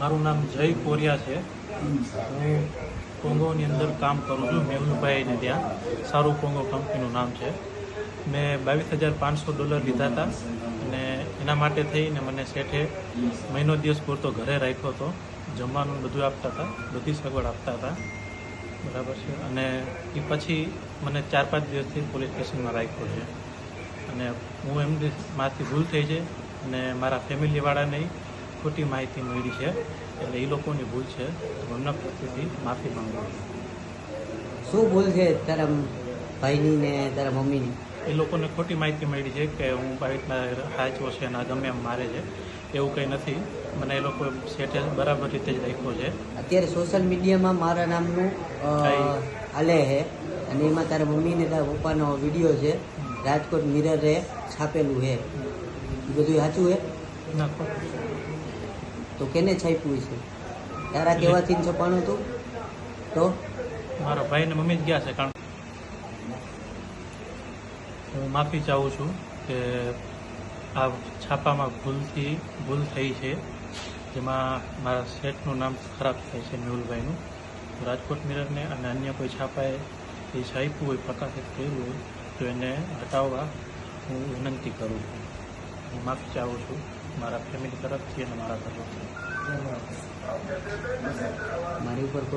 મારું નામ જય કોરિયા છે. હું કોંગોની અંદર કામ કરું છું. મેહુલભાઈને ત્યાં. સારું કોંગો કંપનીનું નામ છે. મેં બાવીસ હજાર પાંચસો ડોલર લીધા હતા અને એના માટે થઈને મને શેઠે મહિનો દિવસ પૂરતો ઘરે રાખ્યો હતો. જમવાનું બધું આપતા હતા. બધી સગવડ આપતા હતા. બરાબર છે. અને એ પછી મને ચાર પાંચ દિવસથી પોલીસ સ્ટેશનમાં રાખ્યો છે. અને હું એમની માથી ભૂલ થઈ છે અને મારા ફેમિલીવાળાને ખોટી માહિતી મળી છે એટલે એ લોકોની ભૂલ છે. એમના પ્રત્યેથી માફી માંગુ છું. શું ભૂલ છે તારા ભાઈની ને તારા મમ્મીની? એ લોકોને ખોટી માહિતી મળી છે કે હું રીતના હાચવો છે આ ગમે એમ મારે છે. એવું કંઈ નથી. મને એ લોકો શેઠે બરાબર રીતે જ રાખ્યો છે. અત્યારે સોશિયલ મીડિયામાં મારા નામનું આલે હાલે છે. અને એમાં તારા મમ્મી ને તારા પપ્પાનો વીડિયો છે. રાજકોટ મિરરે છાપેલું છે. બધું સાચું છે? ના. તો કેને છાપ્યું છે? તારા કહેવાથી જ છપાણું હતું તો? મારા ભાઈ ને મમ્મી જ ગયા છે, કારણ હું માફી ચાહું છું કે આ છાપામાં ભૂલથી, ભૂલ થઈ છે, જેમાં મારા શેઠનું નામ ખરાબ થાય છે, મેહુલભાઈનું. રાજકોટ મિરરને અને અન્ય કોઈ છાપાએ એ છાપ્યું હોય, પ્રકાશિત કર્યું હોય, તો એને હટાવવા હું વિનંતી કરું છું. હું માફી ચાહું છું. મારા ફેમિલી તરફથી અને મારા તરફથી. મારી ઉપર કોઈ